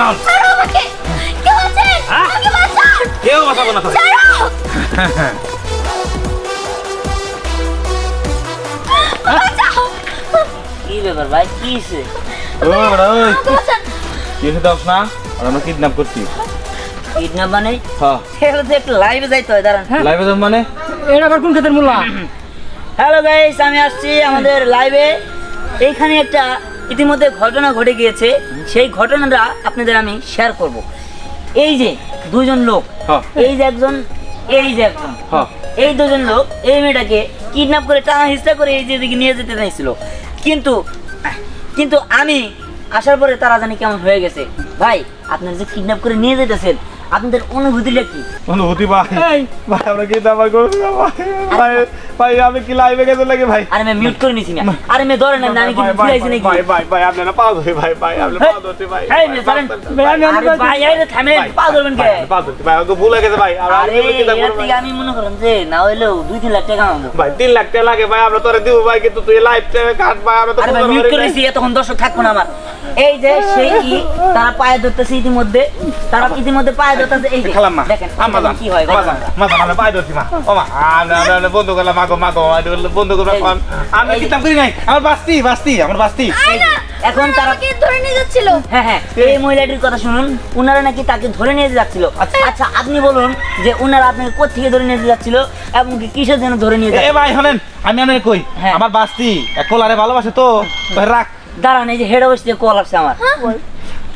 বাঁচাও ছাড়ো আমাকে। কে আছেন? হ্যাঁ? আমাকে বাঁচান। কেউ বাঁচাবো না বাঁচাও। কি ব্যাপার ভাই? কি কি হয়েছে দোষ না আর আমরা কিডন্যাপ করছি। কিডন্যাপ মানে? হ্যাঁ। তো একটু লাইভে যাইতে হয় দাঁড়ান। লাইভে যাব মানে? এটা আবার কোন ক্ষেতের মূল্যা হ্যালো গাইস আমি আসছি আমাদের লাইভে এইখানে একটা ইতিমধ্যে ঘটনা ঘটে গিয়েছে। সেই ঘটনাটা আপনাদের আমি শেয়ার করব। এই যে দুজন লোক হ্যাঁ। এই যে একজন এই যে একজন। হ্যাঁ। এই দুজন লোক এই মেয়েটাকে কিডন্যাপ করে টানা হিস্তা করে এই যে দিকে নিয়ে যেতে চাইছিল। কিন্তু কিন্তু আমি আসার পরে তারা জানি কেমন হয়ে গেছে। ভাই আপনারা যে কিডন্যাপ করে নিয়ে যেতেছেন আপনাদের অনুভূতিটা কি অনুভূতি ভাই ভাই আমরা কিডন্যাপ করছি না ভাই? ভাই ভাই আমি কি লাইভে গেছে লাগে ভাই? আরে আমি মিউট করে নিছি না। আরে মেয়ে ধরে না আমি কি ভুলাইছি নাকি? ভাই ভাই ভাই আপনারা পা ধরে ভাই ভাই আপনি পা ধরতে ভাই এই মেয়ে ধরেন ভাই, আমি আরে ভাই এই যে থামেন পা ধরবেন কে? পা ধরতে ভাই আমাকে ভুলে গেছে ভাই আর আমি কিডন্যাপ এর করব আমি মনে করেন যে না হইলেও দুই তিন লাখ টাকা আমাদের ভাই তিন লাখ টাকা লাগে ভাই আমরা তোরে দিব ভাই কিন্তু তুই লাইভ কাট ভাই আমরা তো আরে ভাই মিউট করে। নিছি এতক্ষণ দর্শক থাকব না আমার। এই যে সেই কি তারা পায়ে ধরতেছে ইতিমধ্যে। তারা ইতিমধ্যে পায়ে ধরতেছে এই যে খেলাম মা দেখেন আমা এখানে কি হয় মা মা আমরা পাই ধরছি মা ও মা আমরা আমরা বন্ধু করলাম মাগো মাগো বন্ধু করলাম আমি কিতাব করি নাই আমার বাস্তি বাস্তি আমার বাস্তি এখন তারা ধরে নিয়ে যাচ্ছিল। হ্যাঁ হ্যাঁ এই মহিলাটির কথা শুনুন। উনারা নাকি তাকে ধরে নিয়ে যাচ্ছিল। আচ্ছা। আপনি বলুন যে উনারা আপনাকে কোথেকে ধরে নিয়ে যাচ্ছিল এবং কি কিসের জন্য ধরে নিয়ে যাচ্ছিল? ভাই শোনেন আমি আপনাকে কই? হ্যাঁ। আমার বাস্তি এক কোলারে ভালোবাসে তো রাখ। দাঁড়ান এই যে হেড অফিস কল আসছে আমার।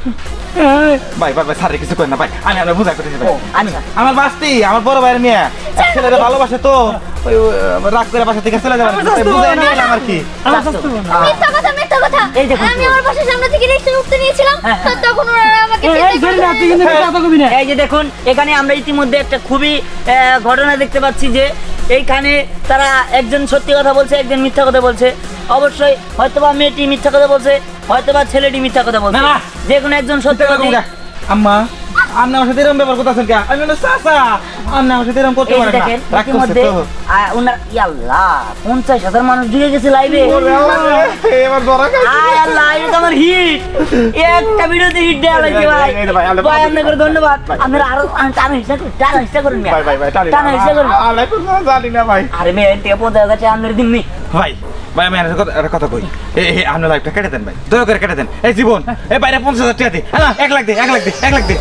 ভাই ভাই ভাই স্যারে কিছু করেন না ভাই। আমি করতেছি ভাই। আচ্ছা। আমার বাস্তি আমার বড় ভাইয়ের মেয়ে। ছেলেরে ভালোবাসে তো ওই রাগ করে বাসা থেকে চলে যাবেন বুঝাই নিয়ে এলাম আর কি? আমার শাস্তি হবে না। মিথ্যা কথা মিথ্যা কথা। দেখুন। আমি আমার বাসার সামনে থেকে রিক্সা উঠতে নিয়েছিলাম। তখন ওরা আমাকে এই, যে দেখুন এখানে আমরা ইতিমধ্যে একটা খুবই আহ, ঘটনা দেখতে পাচ্ছি যে এইখানে তারা একজন সত্যি কথা বলছে একজন মিথ্যা কথা বলছে। অবশ্যই হয়তোবা মেয়েটি মিথ্যা কথা বলছে হয়তোবা ছেলেটি মিথ্যা কথা বলছে। না, না। যে কোনো একজন সত্যি কথা আম্মা আপনি আমার সাথে এরকম ব্যবহার করতেছেন কে আমি বলি চাচা আপনি আমার সাথে এরকম করতে এই যে পারেন না। দেখেন রাগ করছে ইতিমধ্যে তো। আহ, উনার ইয়াল্লাহ পঞ্চাশ হাজার মানুষ ঢুকে গেছে লাইভে ওরে আল্লাহ? এবার ধরা খাইছি। আয় আল্লাহ এটা তো আমার হিট একটা ভিডিওতে হিট দেওয়া লাগছে ভাই। এই, এই, এই, ভাই, আমরা ভাই আপনাকে ধন্যবাদ। আপনারা আরও টানা হিসা করুন টানা হিসা করুন মিয়া। ভাই ভাই ভাই টানি টানা হিসা করুন। জানি না ভাই। আরে মেয়ে থেকে পঞ্চাশ হাজার টাকা আপনার দিননি ভাই ভাই, আমি আর কথা- কই। এই আপনার লাইফটা কেটে দেন ভাই। দয়া করে কেটে দেন। এই জীবন, এই বাইরে পঞ্চাশ হাজার টাকা দে। হ্যাঁ এক লাখ দে, এক লাখ দে, এক লাখ দে।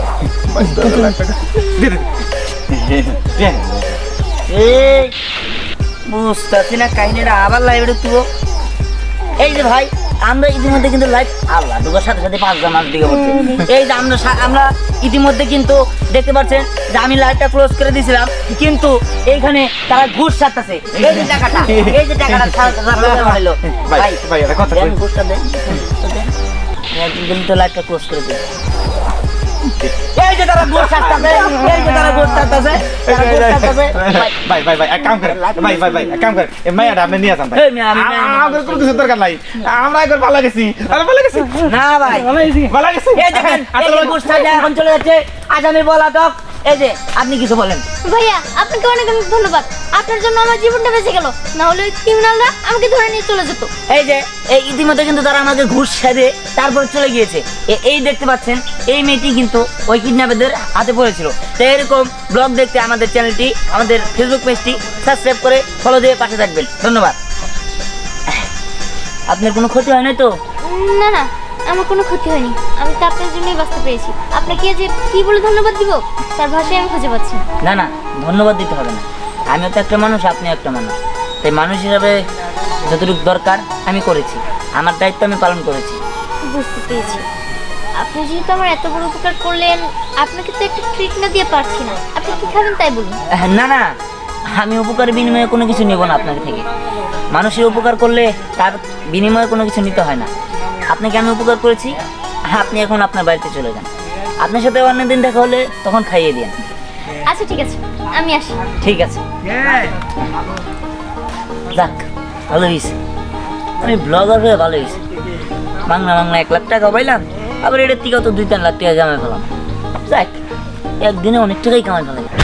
বুঝতেছি না কাহিনীটা আবার লাইভে তুবো এই যে ভাই আমরা ইতিমধ্যে কিন্তু লাইভ আল্লাহ দুর্গার সাথে সাথে পাঁচজন মানুষ দিকে বলছে এই যে আমরা আমরা ইতিমধ্যে কিন্তু দেখতে পাচ্ছেন যে আমি লাইভটা ক্লোজ করে দিয়েছিলাম কিন্তু এইখানে তারা ঘুষ সারতেছে এই যে টাকাটা এই যে টাকাটা ভাই। ঘুষটা দেন। তো লাইভটা ক্লোজ করে দিন এই যে তারা গোস ছাড়তেছে এই যে তারা গোস ছাড়তেছে তারা গোস ছাড়তেছে ভাই, ভাই ভাই এক কাম করে ভাই ভাই ভাই এক কাম করে এই মাইয়াটা আপনি নিয়ে যান ভাই। এই মেয়ে, আমি- আমি- আমাদের কোনো কিছু দরকার নাই। আমরা একবার ভালো গেছি। আরে ভালো গেছি। না ভাই। ভালো গেছি। ভালো গেছি এই দেখেন আসলে যে ঘুষ এখন চলে যাচ্ছে। বলা বলাটক এই যে আপনি কিছু বলেন। ভাইয়া আপনাকে অনেক অনেক ধন্যবাদ। আপনার জন্য আমার জীবনটা বেঁচে গেল। না হলে ক্রিমিনালরা আমাকে ধরে নিয়ে চলে যেত। এই যে এই ইতিমধ্যে কিন্তু তারা আমাকে ঘুষ সেদে তারপরে চলে গিয়েছে। এই দেখতে পাচ্ছেন এই মেয়েটি কিন্তু ওই কিডন্যাপারদের হাতে পড়েছিল। তো এরকম ব্লগ দেখতে আমাদের চ্যানেলটি আমাদের ফেসবুক পেজটি সাবস্ক্রাইব করে ফলো দিয়ে পাশে থাকবেন। ধন্যবাদ। আপনার কোনো ক্ষতি হয় না তো? না না আমার কোনো ক্ষতি হয়নি। আমি আপনার জন্যই বাঁচতে পেরেছি। আপনাকে যে কি বলে ধন্যবাদ দিব তার ভাষায় আমি খুঁজে পাচ্ছি না। না না ধন্যবাদ দিতে হবে না। আমিও তো একটা মানুষ আপনি একটা মানুষ। তাই মানুষ হিসাবে যতটুকু দরকার আমি করেছি। আমার দায়িত্ব আমি পালন করেছি। বুঝতে পেরেছি। আপনি যেহেতু আমার এত বড় উপকার করলেন আপনাকে তো একটা ট্রিট না দিয়ে পারছি না। আপনি কি খাবেন তাই বলুন। আহ, না না আমি উপকার বিনিময়ে কোনো কিছু নেব না আপনার থেকে। মানুষের উপকার করলে তার বিনিময়ে কোনো কিছু নিতে হয় না। আপনাকে আমি উপকার করেছি? আপনি এখন আপনার বাড়িতে চলে যান। আপনার সাথে অন্যদিন দেখা হলে তখন খাইয়ে দিন আচ্ছা ঠিক আছে। আমি আসি। ঠিক আছে। যাক ভালো হয়েছে আমি ব্লগার হয়ে ভালো হয়েছে বাংলা বাংলা এক লাখ টাকা পাইলাম আবার এটার থেকে তো দুই তিন লাখ টাকা কামাই ফেলাম যাক একদিনে অনেক টাকাই কামাই ফেলাই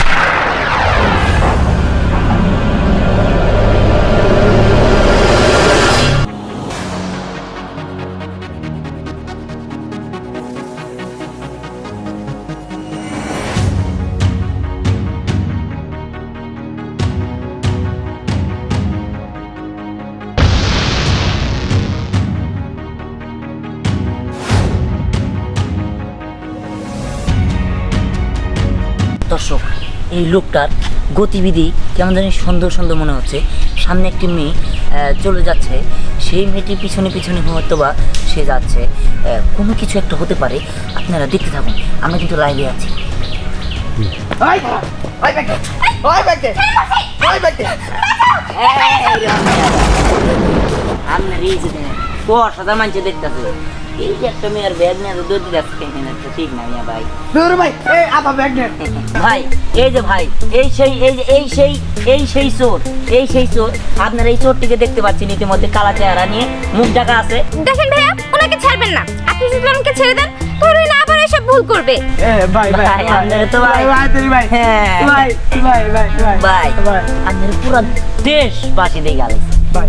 দর্শক এই লোকটার গতিবিধি কেমন জানি সুন্দর সুন্দর মনে হচ্ছে। সামনে একটি মেয়ে চলে যাচ্ছে। সেই মেয়েটির পিছনে পিছনে হয়তো বা সে যাচ্ছে। কোনো কিছু একটা হতে পারে। আপনারা দেখতে থাকুন। আমরা কিন্তু লাইভে আছি। আপনার এই যে ও সাদা মানছে দেখতেছে। এই যে একটা মেয়ের ব্যাগ নিয়ে দুধ যাচ্ছে একটা ঠিক না মিয়া ভাই ভাই এই যে ভাই এই সেই এই যে এই সেই এই সেই চোর এই সেই চোর আপনার এই চোরটিকে দেখতে পাচ্ছেন ইতিমধ্যে কালা চেহারা নিয়ে মুখ ঢাকা আছে দেখেন ভাইয়া ওনাকে ছাড়বেন না আপনি যদি ছেড়ে দেন তাহলে না আবার এসব ভুল করবে। ভাই আপনার তো ভাই হ্যাঁ। ভাই আপনার পুরো দেশ বাসি দিয়ে গেল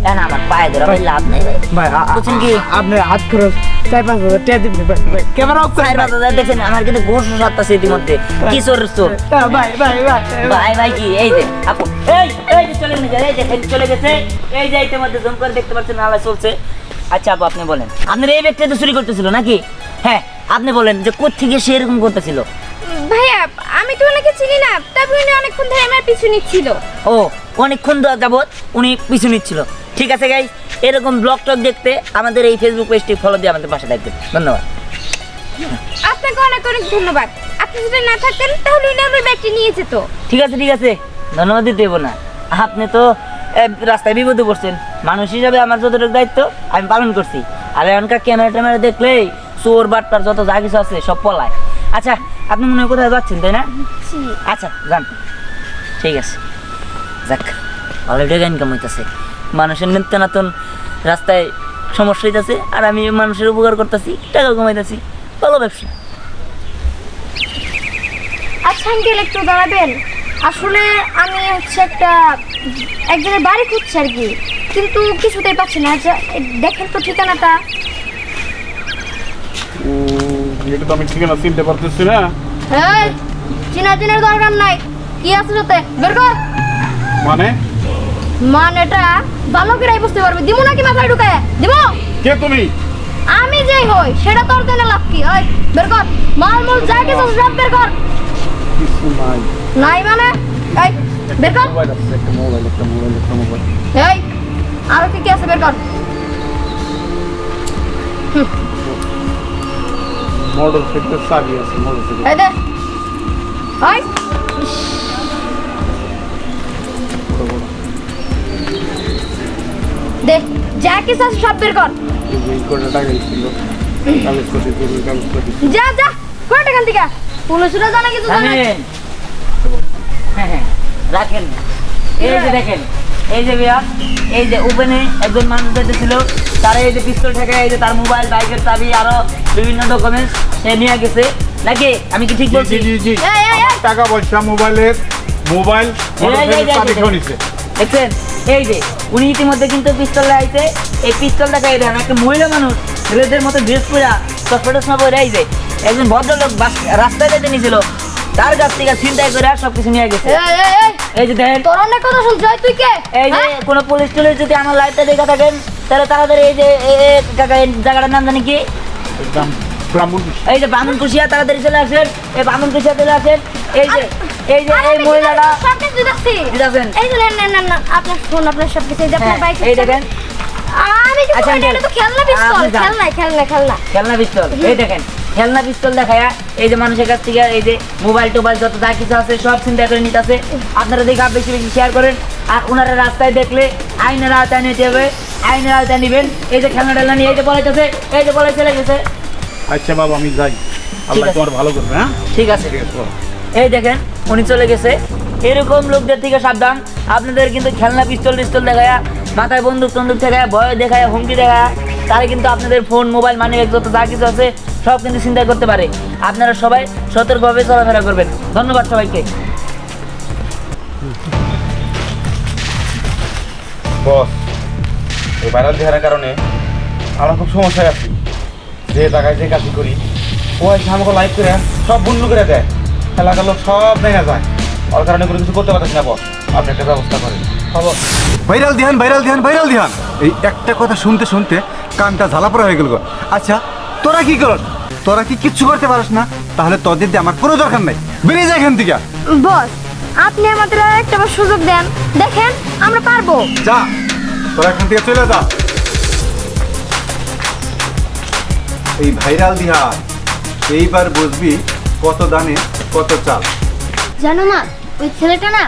কেন আমার পায়ে ধরে ভাই লাভ নেই ভাই? বুঝছেন কি? আপনি হাত খরচ চার পাঁচ হাজার টাকা দিবেন ভাই ভাই ক্যামেরা অফ চার পাঁচ হাজার দেখছেন আমার কিন্তু ঘোষ সাতটাছে ইতিমধ্যে। কি চোর চোর। ভাই ভাই ভাই ভাই ভাই কি? এই যে আপু। এই এই চলে গেছে এই যে চলে গেছে। এই যে ইতিমধ্যে জুম করে দেখতে পাচ্ছেন নালা চলছে। আচ্ছা আপু আপনি বলেন। আপনার এই ব্যক্তি তো চুরি করতেছিল নাকি? হ্যাঁ আপনি বলেন যে কোথেকে সে এরকম করতেছিল? ভাইয়া আমি তো ওনাকে চিনি না তবে উনি অনেকক্ষণ ধরে আমার পিছু নিচ্ছিল। ও অনেকক্ষণ ধরে যাবৎ উনি পিছু নিচ্ছিল। ঠিক আছে গাই এরকম ব্লগ টক দেখতে আমাদের এই ফেসবুক পেজটি ফলো দিয়ে আমাদের পাশে থাকবেন। ধন্যবাদ। আপনাকে অনেক অনেক ধন্যবাদ। আপনি যদি না থাকতেন তাহলে উনি আমার ব্যাগটি নিয়ে যেত। ঠিক আছে ঠিক আছে। ধন্যবাদ দিতে হইব না। আপনি তো রাস্তায় বিপদে পড়ছেন। মানুষ হিসাবে আমার যতটুকু দায়িত্ব আমি পালন করছি। আর এখনকার ক্যামেরা ট্যামেরা দেখলেই চোর বাটপার যত যা কিছু আছে সব পলায়। আচ্ছা আপনি মনে হয় কোথায় যাচ্ছেন তাই না? আচ্ছা যান। ঠিক আছে। যাক ভালো টাকা ইনকাম হইতেছে মানুষের নিত্য নাতন রাস্তায় সমস্যা হইতেছে আর আমি মানুষের উপকার করতেছি টাকা কমাইতেছি। ভালো ব্যবসা। আচ্ছা আঙ্কেল একটু দাঁড়াবেন। আসলে আমি হচ্ছে একটা এক জায়গায় বাড়ি খুঁজছি আর কি কিন্তু কিছুতেই পাচ্ছি না। আচ্ছা দেখেন তো ঠিকানাটা। এটা তো আমি ঠিকানা চিনতে পারতেছি না। এই চিনা চিনার দরকার নাই। কি আছে সাথে বের কর। মানে? মানেটা ভালো করে বুঝতে পারবে। দিব নাকি মাথায় ঢুকায় দিব কে তুমি? আমি যেই হই সেটা তোর জন্য লাভ কি? ওই বের কর। মাল মূল যা কিছু সব বের কর। কিছু নাই। নাই মানে? এই বের কর। একটা মোবাইল একটা মোবাইল একটা মোবাইল। এই আর কি কি আছে বের কর। মোটর সাইকেলের চাবি আছে মোটর সাইকেল এই দে। যা কিছু আছে সব বের কর। টাকা ছিল ছিল যা যা কোন এখান থেকে। পুলিশরা জানা কিছু জানে হ্যাঁ হ্যাঁ রাখেন। এই যে দেখেন এই যে বিয়া এই যে ওপেনে একজন মানুষ যেতেছিল তারা এই যে পিস্তল থেকে এই যে তার মোবাইল বাইকের চাবি আরও বিভিন্ন ডকুমেন্টস সে নিয়ে গেছে নাকি আমি কি ঠিক বলছি জি জি টাকা পয়সা মোবাইলের মোবাইল দেখছেন এই যে উনি ইতিমধ্যে কিন্তু পিস্তল লাগাইছে এই পিস্তল দেখাই দেন একটা মহিলা মানুষ ছেলেদের মতো ড্রেস পরা চশমা টশমা পরে যে একজন ভদ্রলোক বাস- রাস্তায় যেতে নিয়েছিল তার কাছ থেকে চিন্তাই করে আর সবকিছু নিয়ে গেছে এই, এই, এই, এই যে দেখেন তোর অনেক কথা শুনছি তুই কে এই যে হ্যাঁ? কোনো পুলিশ টুলিশ যদি আমার লাইফটা দেখা থাকেন তাহলে তাড়াতাড়ি এই যে জায়গাটার নাম জানি কি এই যে বামুন কুশিয়া তাড়াতাড়ি চলে আসেন। এই বামুন কুশিয়া চলে আসেন। এই যে এই যে এই মহিলাটা। এই যে আপনার ফোন, আপনার সব কিছু, এই যে আপনার হ্যাঁ, বাইক এই দেখেন। আমি আচ্ছা, তো খেলনা পিস্তল, খেলনা, খেলনা, খেলনা। খেলনা পিস্তল এই দেখেন। খেলনা পিস্তল দেখায়া এই যে মানুষের কাছ থেকে এই যে মোবাইল টোবাইল যত যা কিছু আছে সব চিন্তা করে নিতেছে। আপনারা দেখে বেশি বেশি শেয়ার করেন। আর ওনারা রাস্তায় দেখলে আইনের আওতায় নিতে হবে। আইনের আওতায় নিবেন। এই যে খেলনা টেলনা নিয়ে এই যে বলাইতেছে এই যে বলাই চলে গেছে। আচ্ছা বাবা আমি যাই। আল্লাহ তোমার ভালো করবে হ্যাঁ? ঠিক আছে। আছে। এই দেখেন উনি চলে গেছে। এরকম লোকদের থেকে সাবধান। আপনাদের কিন্তু খেলনা পিস্তল টিস্তল দেখায় মাথায় বন্দুক টন্দুক দেখায় ভয় দেখায় হুমকি দেখায় তারা কিন্তু আপনাদের ফোন মোবাইল মানি ব্যাগ যত যা কিছু আছে, সব কিন্তু চিন্তা করতে পারে। আপনারা সবাই সতর্কভাবে চলাফেরা করবেন। ধন্যবাদ সবাইকে। বস, এই ভাইরাল দেখার কারণে আমরা খুব সমস্যায় আছি। যে জায়গায় যে কাজ করি, ও এসে আমাকে লাইভ করে সব বন্ধ করে দেয়। এলাকার লোক সব দেখা যায়। ওর কারণে কোনো কিছু করতে পারতেছি না বস। আপনি একটা ব্যবস্থা করেন। খবর। ভাইরাল ধ্যান ভাইরাল ধ্যান ভাইরাল ধ্যান এই একটা কথা শুনতে শুনতে কানটা ঝালাপড়া হয়ে গেল গো। আচ্ছা তোরা কি করস? তোরা কি কিচ্ছু করতে পারস না? তাহলে তোদের দিয়ে আমার কোনো দরকার নাই। বেরিয়ে যায় এখান থেকে। বস আপনি আমাদের একটা বার সুযোগ দেন। দেখেন আমরা পারব। যা তোরা এখান থেকে চলে যা। এই ভাইরাল দিহা এইবার বুঝবি কত দানে কত চাল। জানো না ওই ছেলেটা না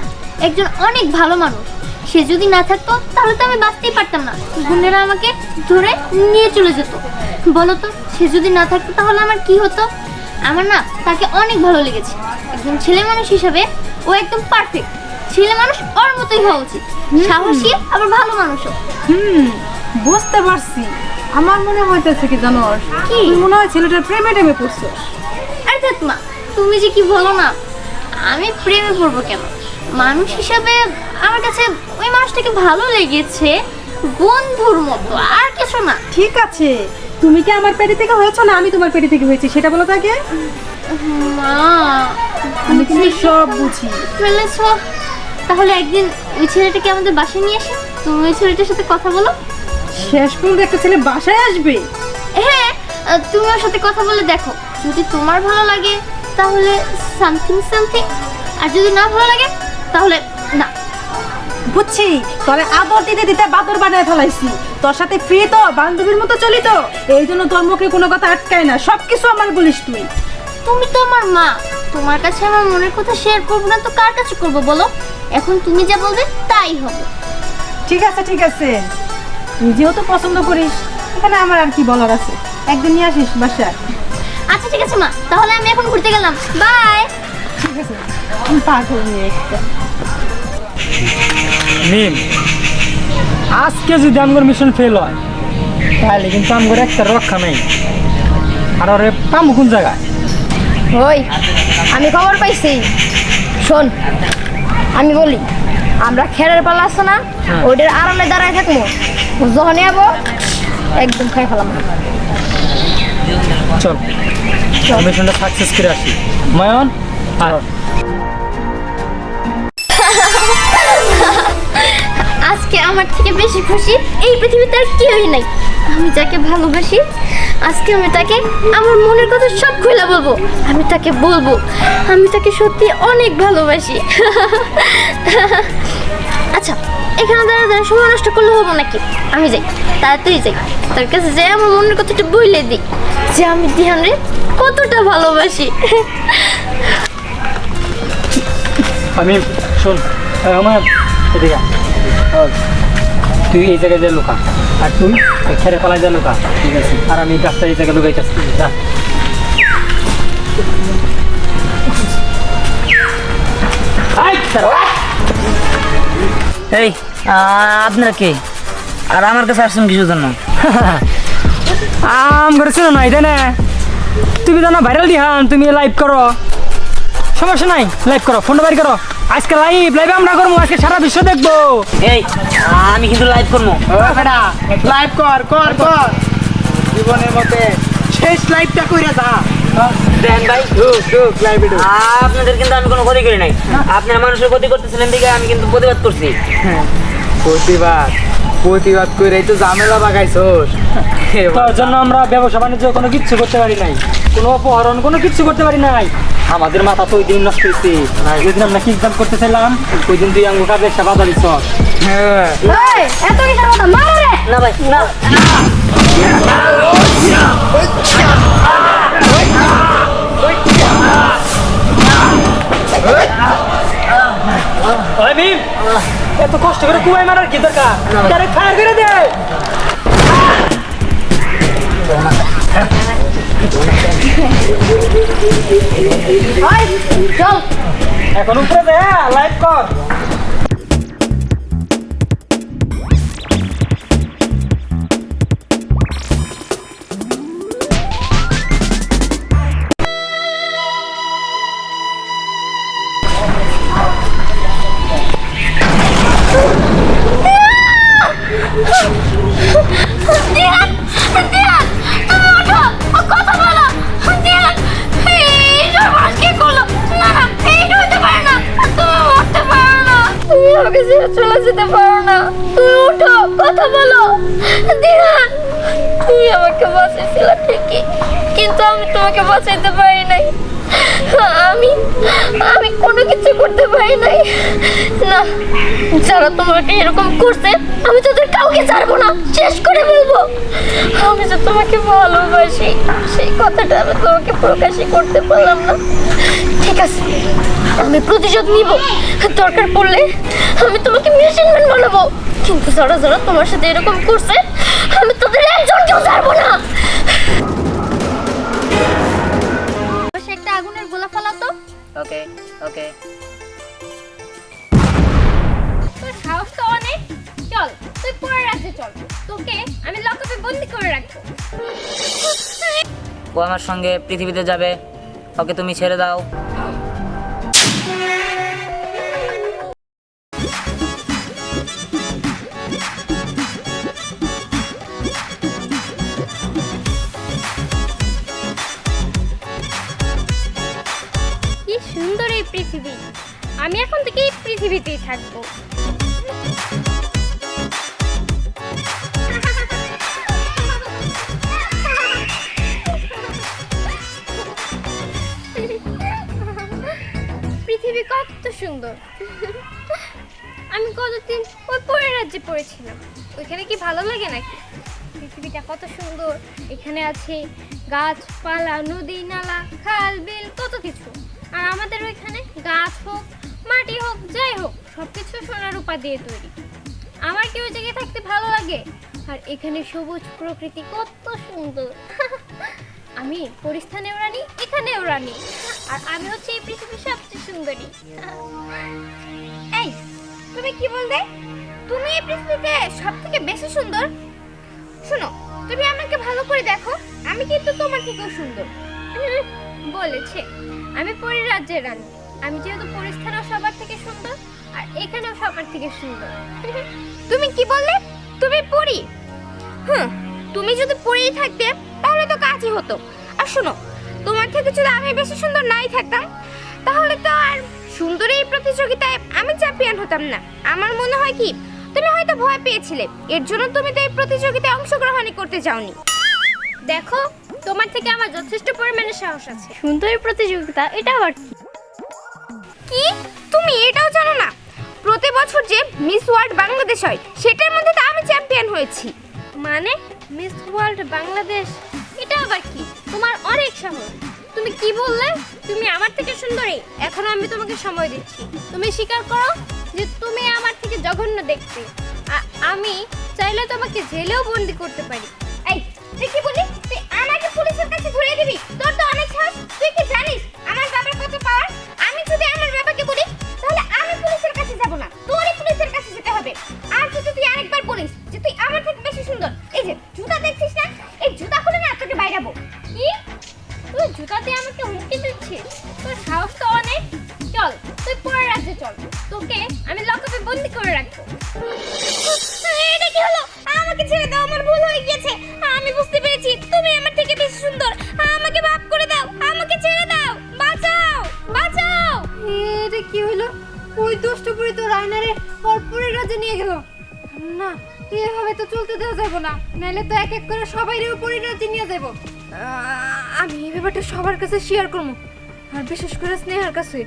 একজন অনেক ভালো মানুষ। সে যদি না থাকতো তাহলে তো আমি বাঁচতেই পারতাম না। গুন্ডেরা আমাকে ধরে নিয়ে চলে যেত। বলো তো সে যদি না থাকতো তাহলে আমার কি হতো? আমার না তাকে অনেক ভালো লেগেছে। একজন ছেলে মানুষ হিসাবে ও একদম পারফেক্ট ছেলে মানুষ ওর মতোই হওয়া উচিত। সাহসী আবার ভালো মানুষও। হুম বুঝতে পারছি। আমার মনে হইতেছে কি জানো? কি? মনে হয় ছেলেটার প্রেমে টেমে পড়ছো। আরে মা তুমি যে কি বলো না আমি প্রেমে পড়ব কেন? মানুষ হিসাবে আমার কাছে ওই মানুষটাকে ভালো লেগেছে বন্ধুর মতো আর কিছু না। ঠিক আছে। তুমি কি আমার পেটি থেকে হয়েছো? না আমি তোমার পেটি থেকে হয়েছি। সেটা বলো তাকে মা আমি কিন্তু সব বুঝি। ফেলেছ। তাহলে একদিন ওই ছেলেটাকে আমাদের বাসায় নিয়ে আসে তুমি ওই ছেলেটার সাথে কথা বলো। শেষ পর্যন্ত একটা ছেলে বাসায় আসবে? হ্যাঁ তুমি ওর সাথে কথা বলে দেখো। যদি তোমার ভালো লাগে তাহলে সামথিং সামথিং আর যদি না ভালো লাগে তাহলে না। বুঝছি তোরে আদর দিতে দিতে বাদর বানায় ফেলাইছি। তোর সাথে ফ্রি তো বান্ধবীর মতো চলি তো। এই জন্য তোর মুখে কোনো কথা আটকায় না সব কিছু আমার বলিস তুই। তুমি তো আমার মা তোমার কাছে আমার মনের কথা শেয়ার করব না তো কার কাছে করব বলো? এখন তুমি যা বলবে তাই হবে। ঠিক আছে ঠিক আছে। তুই যেহেতু পছন্দ করিস এখানে আমার আর কি বলার আছে? একদিন নিয়ে আসিস বাসায়। আচ্ছা ঠিক আছে মা তাহলে আমি এখন ঘুরতে গেলাম। বাই। ঠিক আছে পাগল নিয়ে একটা। মিম আজকে যদি আমগর মিশন ফেল হয় তাহলে কিন্তু আমগর একটা রক্ষা নাই। আর ওরে পামু কোন জায়গায়? ওই আমি খবর পাইছি। শোন আমি বলি আমরা খেরের পালা আছে না ওইটার আরামে দাঁড়ায় থাকব যখন যাব একদম খাই ফেলাম। চল মিশনটা সাকসেস করে আসি। মায়ন আর আমার থেকে বেশি খুশি, এই পৃথিবীতে আর কেউই নাই। আমি যাকে ভালোবাসি, আজকে আমি তাকে আমার মনের কথা সব খুলে বলব। আমি তাকে বলব, আমি তাকে সত্যি অনেক ভালোবাসি। আচ্ছা এখানে দাঁড়া দাঁড়া, সময় নষ্ট করলে হব নাকি? আমি যাই, তাড়াতাড়ি যাই। তার কাছে যাই আমার মনের কথাটা বইলে দিই, যে আমি ধ্যানে কতটা ভালোবাসি। আমি, শোন আমার এদিকে। তুই এই জায়গায় দিয়ে লুকা। আর তুই? খেরে পালায় দিয়ে লুকা। ঠিক আছে। আর আমি গাছটা এই জায়গায় লুকাইতেছি। যা। এই আপনারা কে? আর আমার কাছে আসছেন কিছু জন্য? আম করেছ না তাই না? তুমি জানো ভাইরাল দিহান তুমি লাইভ করো। সমস্যা নাই লাইভ করো ফোনটা বাড়ি করো। আজকে লাইভ লাইভে আমরা করব আজকে সারা বিশ্ব দেখব। এই আমি কিন্তু লাইভ করব। লাইভ কর কর কর। জীবনের মতে শেষ লাইভটা কইরা যা। দেন ভাই। আপনাদের কিন্তু আমি কোনো ক্ষতি করি নাই। আপনার মানুষের ক্ষতি করতেছিলেন দিকে আমি কিন্তু প্রতিবাদ করছি। প্রতিবাদ। প্রতিবাদ কইরাই তো ঝামেলা বাগাইছোস। তার জন্য আমরা ব্যবসা বাণিজ্য কোনো কিচ্ছু করতে পারি নাই। কোনো অপহরণ কোনো কিচ্ছু করতে পারি নাই। আমাদের মাথা তো ওই দিন নষ্ট হয়েছে ওই দিন আমরা কি এক্সাম করতে চাইলাম? ওই দিন তুই আঙ্গুর কাজে সেবা দিছ হ্যাঁ। এই, এত কিসের কথা? না ভাই না। ওই মিম। এত কষ্ট করে কুয়ায় মারার কি দরকার? ডাইরেক্ট ফায়ার করে দে! এখন উপরে দে লাইভ কর। বাঁচাইতে পারি নাই। আমি আমি কোনো কিছু করতে পারি নাই। না, যারা তোমাকে এরকম করছে, আমি তোদের কাউকে ছাড়বো না, শেষ করে বলব আমি যে তোমাকে ভালোবাসি, সেই কথাটা আমি তোমাকে প্রকাশই করতে পারলাম না। ঠিক আছে, আমি প্রতিশোধ নিব। দরকার পড়লে আমি তোমাকে মেশিন ম্যান বানাবো। কিন্তু যারা যারা তোমার সাথে এরকম করছে ওকে ওকে। তোর সাহস তো অনেক। চল তুই পরের রাজ্যে চল। তোকে আমি লকআপে বন্দি করে রাখব। ও আমার সঙ্গে পৃথিবীতে যাবে। ওকে তুমি ছেড়ে দাও। থাকব। পৃথিবী কত সুন্দর। আমি কতদিন ওই পরের রাজ্যে পড়েছিলাম। ওইখানে কি ভালো লাগে নাকি? পৃথিবীটা কত সুন্দর। এখানে আছে গাছপালা, নদী নালা, খাল, বিল, কত কিছু। আর আমাদের ওইখানে গাছ হোক, মাটি হোক, যাই হোক সব কিছু সোনার রূপা দিয়ে তৈরি। আমার কি ওই জায়গায় থাকতে ভালো লাগে? আর এখানে সবুজ প্রকৃতি কত সুন্দর। আমি পরিস্থানেও রানী, এখানেও রানী। আর আমি হচ্ছে এই পৃথিবীর সবচেয়ে সুন্দরী। এই, তুমি কি বললে? তুমি এই পৃথিবীতে সব থেকে বেশি সুন্দর? শোনো, তুমি আমাকে ভালো করে দেখো, আমি কিন্তু তোমার থেকেও সুন্দর। বলেছে। আমি পরীর রাজ্যের রানী। আমি যেহেতু পরিস্থানেও সবার থেকে সুন্দর আর এখানেও সবার থেকে সুন্দর। তুমি কি বললে? তুমি পরি? হুম তুমি যদি পরেই থাকতে তাহলে তো কাজই হতো। আর শোনো তোমার থেকে যদি আমি বেশি সুন্দর নাই থাকতাম তাহলে তো আর সুন্দর এই প্রতিযোগিতায় আমি চ্যাম্পিয়ন হতাম না। আমার মনে হয় কি তুমি হয়তো ভয় পেয়েছিলে। এর জন্য তুমি তো এই প্রতিযোগিতায় অংশগ্রহণই করতে যাওনি। দেখো তোমার থেকে আমার যথেষ্ট পরিমাণে সাহস আছে। সুন্দরী প্রতিযোগিতা এটা আবার কি? কি? তুমি এটাও জানো না? প্রতি বছর যে মিস ওয়ার্ল্ড বাংলাদেশ হয়, সেটার মধ্যে তো আমি চ্যাম্পিয়ন হয়েছি। মানে মিস ওয়ার্ল্ড বাংলাদেশ? এটা আবার কি? তোমার অনেক সময় তুমি কি বললে? তুমি আমার থেকে সুন্দরী। এখন আমি তোমাকে সময় দিচ্ছি। তুমি স্বীকার করো যে তুমি আমার থেকে জঘন্য দেখতে। আমি চাইলে তোমাকে জেলেও বন্দি করতে পারি। এই, তুই কি বলি তুই আমাকে পুলিশের কাছে ধরে দিবি? তোর তো অনেক সাহস। তুই কি জানিস আমার বাবার কত পাওয়ার আমি যদি আমার বাবাকে বলি, তাহলে আমি পুলিশের আর যদি তুই আরেকবার বলিস যে তুই আমার থেকে বেশি সুন্দর, এই যে জুতা দেখছিস সবার কাছে শেয়ার করব আর বিশেষ করে স্নেহার কাছে।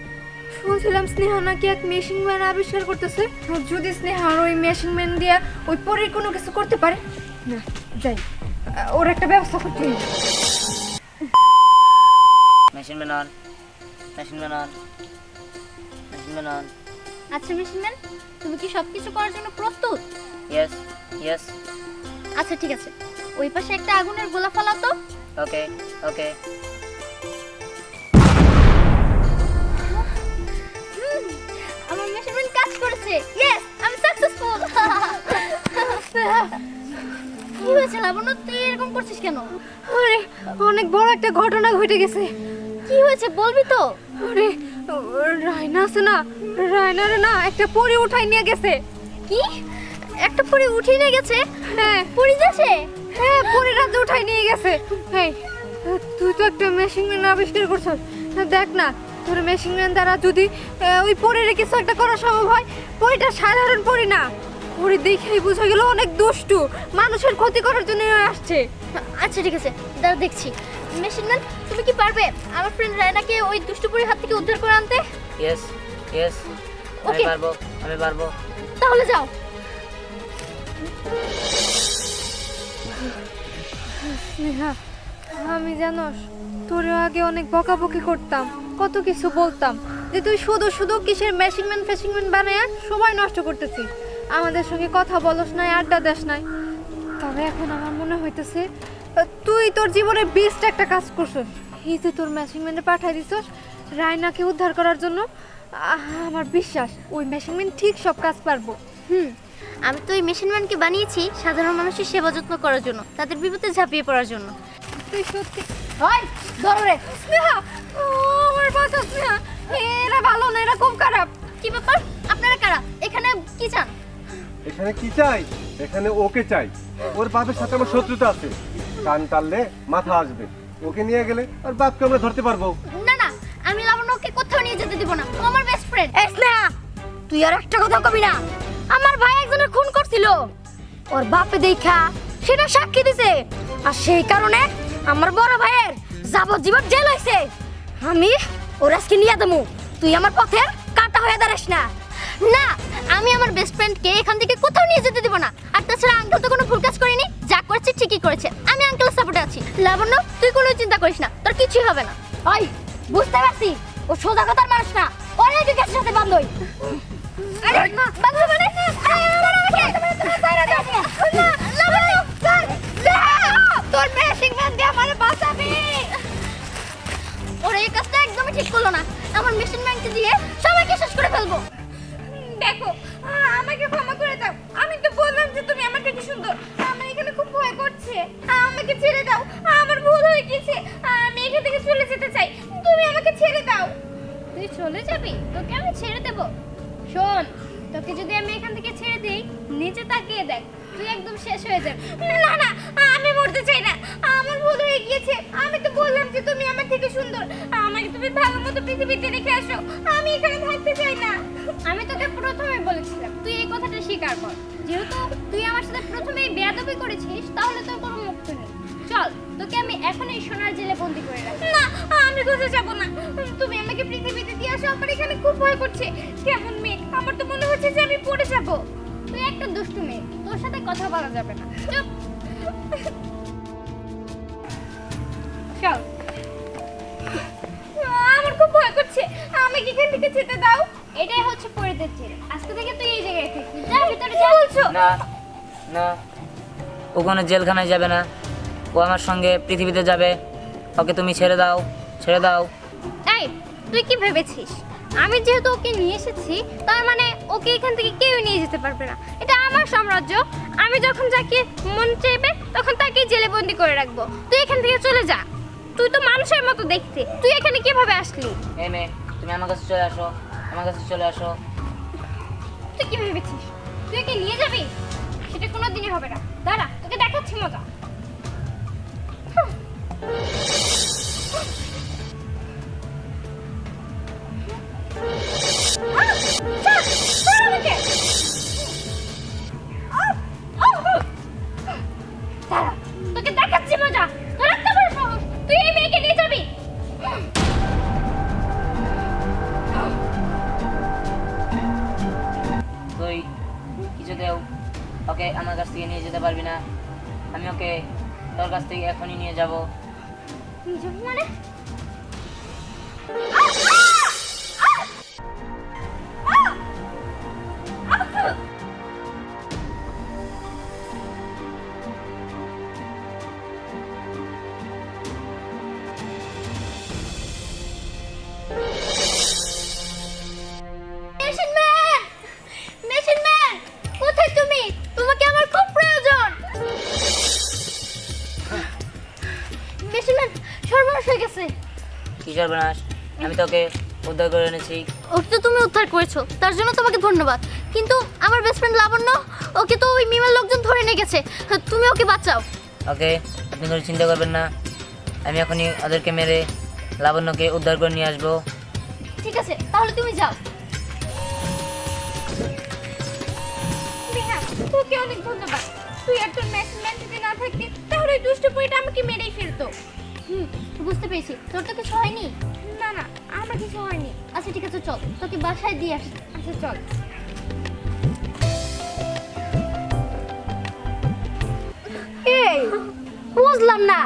শুনছিলাম স্নেহা নাকি এক মেশিন ম্যান আবিষ্কার করতেছে। আর যদি আর ওই মেশিন ম্যান দিয়ে ওই পরের কোনো কিছু করতে পারে? না যাই। ওর একটা ব্যবস্থা করতে হবে। Machine man on machine man on machine man on আচ্ছা মিশিম্যান তুমি কি সবকিছু করার জন্য প্রস্তুত? ইয়েস ইয়েস আচ্ছা ঠিক আছে। ওই পাশে একটা আগুনের গোলা ফালাও তো। ওকে ওকে কি হয়েছে লাবণ্য? তুই এরকম করছিস কেন? আরে অনেক বড় একটা ঘটনা ঘটে গেছে। কি হয়েছে বলবি তো? আরে রায়না আছে না? রায়নারে না একটা পরি উঠাই নিয়ে গেছে। কি? একটা পরি উঠিয়ে নিয়ে গেছে? হ্যাঁ। পরি যাচ্ছে? হ্যাঁ পরি রাতে উঠাই নিয়ে গেছে। এই তুই তো একটা মেশিন ম্যান আবিষ্কার করছিস। দেখ না তোর মেশিন ম্যান দ্বারা যদি ওই পরিরে কিছু একটা করা সম্ভব হয় পরিটা সাধারণ পরি না। পরি দেখেই বোঝা গেল অনেক দুষ্টু। মানুষের ক্ষতি করার জন্য আসছে। আচ্ছা ঠিক আছে। দাঁড়া দেখছি। মেশিন ম্যান তুমি কি পারবে আমার ফ্রেন্ড রায়নাকে ওই দুষ্টপুরের হাত থেকে উদ্ধার করে আনতে? ইয়েস ইয়েস আমি পারব আমি পারব। তাহলে যাও। স্নেহা আমি জানোস তোরে আগে অনেক বকাবকি করতাম কত কিছু বলতাম যে তুই শুধু শুধু কিসের মেশিনম্যান ফেশিংম্যান বানায় সময় নষ্ট করতেছিস। আমাদের সঙ্গে কথা বলস নাই আড্ডা দেস নাই। তবে এখন আমার মনে হইতেছে তুই তোর জীবনে বেস্ট একটা কাজ করছস। এই যে তোর মেশিনম্যানে পাঠাই দিছস রায়নাকে উদ্ধার করার জন্য আমার বিশ্বাস ওই মেশিনম্যান ঠিক সব কাজ পারব। হুম আমি তো এই মেশিন ম্যানকে বানিয়েছি সাধারণ মানুষের সেবা যত্ন করার জন্য তাদের বিপদে ঝাঁপিয়ে পড়ার জন্য। তুই সত্যি হয় ধরো রে স্নেহা! ও আমার বাচ্চা স্নেহা! এরা ভালো না এরা খুব খারাপ। কি ব্যাপার? এখানে কি চাই? এখানে ওকে চাই। ওর বাপের সাথে আমার শত্রুতা আছে। কান টানলে মাথা আসবে। ওকে নিয়ে গেলে আর বাপকে আমরা ধরতে পারব। না না আমি লাবণ্যকে কোথাও নিয়ে যেতে দিব না। ও আমার বেস্ট ফ্রেন্ড এই স্নেহা তুই আর একটা কথা কবি না। আমার ভাই একজনের খুন করছিল। ওর বাপে দেখা সেটা সাক্ষী দিছে। আর সেই কারণে আমার বড় ভাইয়ের যাবজ্জীবন জেল হয়েছে আমি ওর আজকে নিয়ে দেবো তুই আমার পথের কাটা হয়ে দাঁড়াস না। না আমি আমার বেস্ট ফ্রেন্ডকে এখান থেকে কোথাও নিয়ে যেতে দিব না আর তাছাড়া আঙ্কেল তো কোনো ভুল কাজ করেনি যা করেছে ঠিকই করেছে আমি আঙ্কেলের সাপোর্টে আছি লাবণ্য তুই কোনো চিন্তা করিস না তোর কিছুই হবে না ওই বুঝতে পারছি ও সোজা কথার মানুষ না অনেক গাছের সাথে বান্ধই আরে মানে! তোর ম্যান দিয়ে আমারে বাঁচাবি ওরা এই কাজটা একদমই ঠিক করল না আমার মেশিন ম্যানকে দিয়ে সবাইকে শেষ করে ফেলব দেখো আমাকে ক্ষমা করে দাও। আমি তো বললাম যে তুমি আমার থেকে সুন্দর। আমার এখানে খুব ভয় করছে। আমাকে ছেড়ে দাও। আমার ভুল হয়ে গেছে। আমি এখান থেকে চলে যেতে চাই। তুমি আমাকে ছেড়ে দাও। তুই চলে যাবি? তোকে আমি ছেড়ে দেব। শোন, তোকে যদি আমি এখান থেকে ছেড়ে দিই, নিচে তাকিয়ে দেখ। তুই একদম শেষ হয়ে যাবি না না, আমি মরতে চাই না। আমার ভুল হয়ে গিয়েছে। আমি তো বললাম যে তুমি আমার থেকে সুন্দর। আমাকে তুমি ভালো মতো পৃথিবীতে রেখে আসো। আমি এখানে থাকতে চাই না। আমি তোকে প্রথমে বলেছিলাম, তুই এই কথাটা স্বীকার কর। যেহেতু তুই আমার সাথে প্রথমেই বেয়াদবি করেছিস, তাহলে তোর কোনো মুক্তি নেই। চল, তোকে আমি এখনই সোনার জেলে বন্দি করে রাখি। না, আমি কোথাও যাব না। তুমি আমাকে পৃথিবীতে দিয়ে আসো, আমার এখানে খুব ভয় করছে। কেমন মেয়ে? আমার তো মনে হচ্ছে যে আমি পড়ে যাব। তুই একটা দুষ্টু মেয়ে তোর সাথে কথা বলা যাবে না। চুপ। চল। আমার খুব ভয় করছে। আমাকে এখান থেকে যেতে দাও। এটাই হচ্ছে আজকে থেকে তুই এই জায়গায় থাকবি। যা ভিতরে যা। বলছো? না না। ও কোনো জেলখানায় যাবে না। ও আমার সঙ্গে পৃথিবীতে যাবে। ওকে তুমি ছেড়ে দাও ছেড়ে দাও। এই তুই কি ভেবেছিস? আমি যেহেতু ওকে নিয়ে এসেছি তার মানে ওকে এখান থেকে কেউ নিয়ে যেতে পারবে না। এটা আমার সাম্রাজ্য। আমি যখন যাকে মন চাইবে তখন তাকে জেলে বন্দি করে রাখব। তুই এখান থেকে চলে যা। তুই তো মানুষের মতো দেখতে। তুই এখানে কীভাবে আসলি? এই মেয়ে তুমি আমার কাছে চলে আসো। আমার কাছে চলে আসো। তুই কি ভেবেছিস? তুই একে নিয়ে যাবি? সেটা কোনো দিনই হবে না। দাঁড়া তোকে দেখাচ্ছি মজা। সর্বনাশ আমি তোকে উদ্ধার করে এনেছি। ওকে তো তুমি উদ্ধার করেছ তার জন্য তোমাকে ধন্যবাদ। কিন্তু আমার বেস্ট ফ্রেন্ড লাবণ্য ওকে তো ওই মিমের লোকজন ধরে নিয়ে গেছে। তুমি ওকে বাঁচাও। ওকে আপনি কোনো চিন্তা করবেন না। আমি এখনই ওদেরকে মেরে লাবণ্যকে উদ্ধার করে নিয়ে আসব। ঠিক আছে তাহলে তুমি যাও। তোকে অনেক ধন্যবাদ। তুই মেশিন ম্যান যদি না থাকতি তাহলে দুষ্ট বইটা আমাকে মেরেই ফেলতো। হুম বুঝতে পেরেছি। তোর তো কিছু হয়নি? না না আমার কিছু হয়নি। আচ্ছা ঠিক আছে চল। তোকে বাসায় দিয়ে আসি। আচ্ছা চল। এই বুঝলাম না।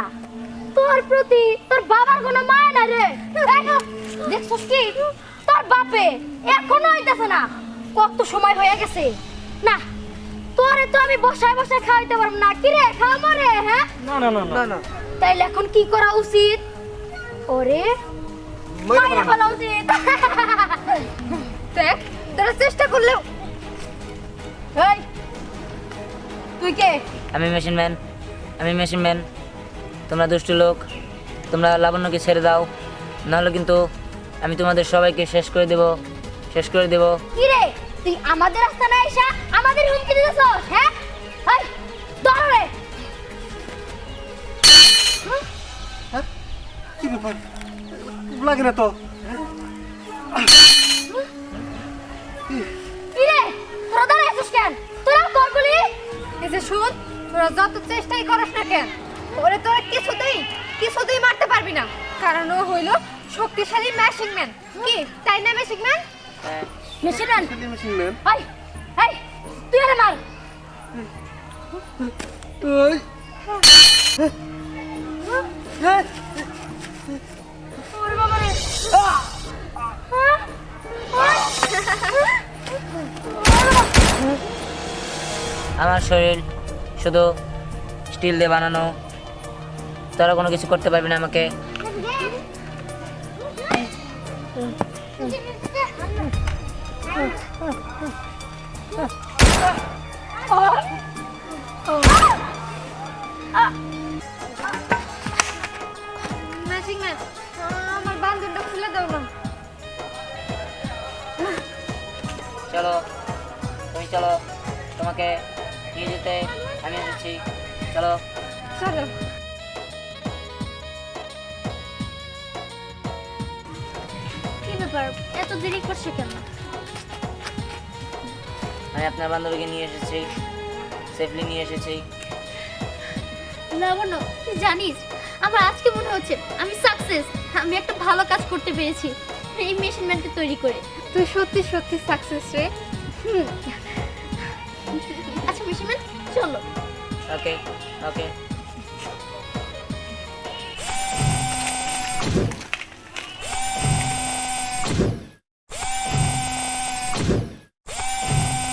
তোর প্রতি তোর বাবার কোনো মায়া নাই রে। দেখছস কি? তোর বাপে এখনও হইতাছে না। কত সময় হয়ে গেছে। না তোরে তো আমি বসায় বসায় খাওয়াইতে পারব না। কি রে খাওয়াবো রে হ্যাঁ? না না না। না না। তাইলে এখন কি করা উচিত? ওরে মাইরা ফেলা উচিত। দেখ তোরা চেষ্টা করলেও এই তুই কে? আমি মেশিন ম্যান আমি মেশিন ম্যান। তোমরা দুষ্টু লোক তোমরা লাবণ্যকে ছেড়ে দাও। নাহলে কিন্তু আমি তোমাদের সবাইকে শেষ করে দেব শেষ করে দেব। কি রে? তুই আমাদের রাস্তায় এসে আমাদের হুমকি দিতেছস হ্যাঁ? এই ধর কি ব্যাপার? লাগে না তো। কি রে তোরা দাঁড়ায় আছিস কেন? তোরা তোর গুলি এই যে শুন তোরা যত চেষ্টাই করিস না কেন ওরে তোরা কিছুতেই কিছুতেই মারতে পারবি না। কারণ ও হইল শক্তিশালী ম্যাশিং ম্যান কি? তাই না ম্যাশিং ম্যান মেশিন ম্যান এই এই তুই আরে মার। ওরে বাবা রে আমার শরীর শুধু স্টিল দিয়ে বানানো। তারা কোনো কিছু করতে পারবে না আমাকে। বান্ধবটা খুলে দাও না। চলো তুমি চলো তোমাকে নিয়ে যেতে আমি এসেছি। চলো। চলো। কি ব্যাপার? এত দেরি করছে কেন? আমি আপনার বান্ধবীকে নিয়ে এসেছি। সেফলি নিয়ে এসেছি। লাবণ্য তুই জানিস আমার আজকে মনে হচ্ছে আমি সাকসেস আমি একটা ভালো কাজ করতে পেরেছি। এই মেশিন ম্যানকে তৈরি করে। তুই সত্যি সত্যি সাকসেস রে। হুম। আচ্ছা মেশিন ম্যান চলো। ওকে ওকে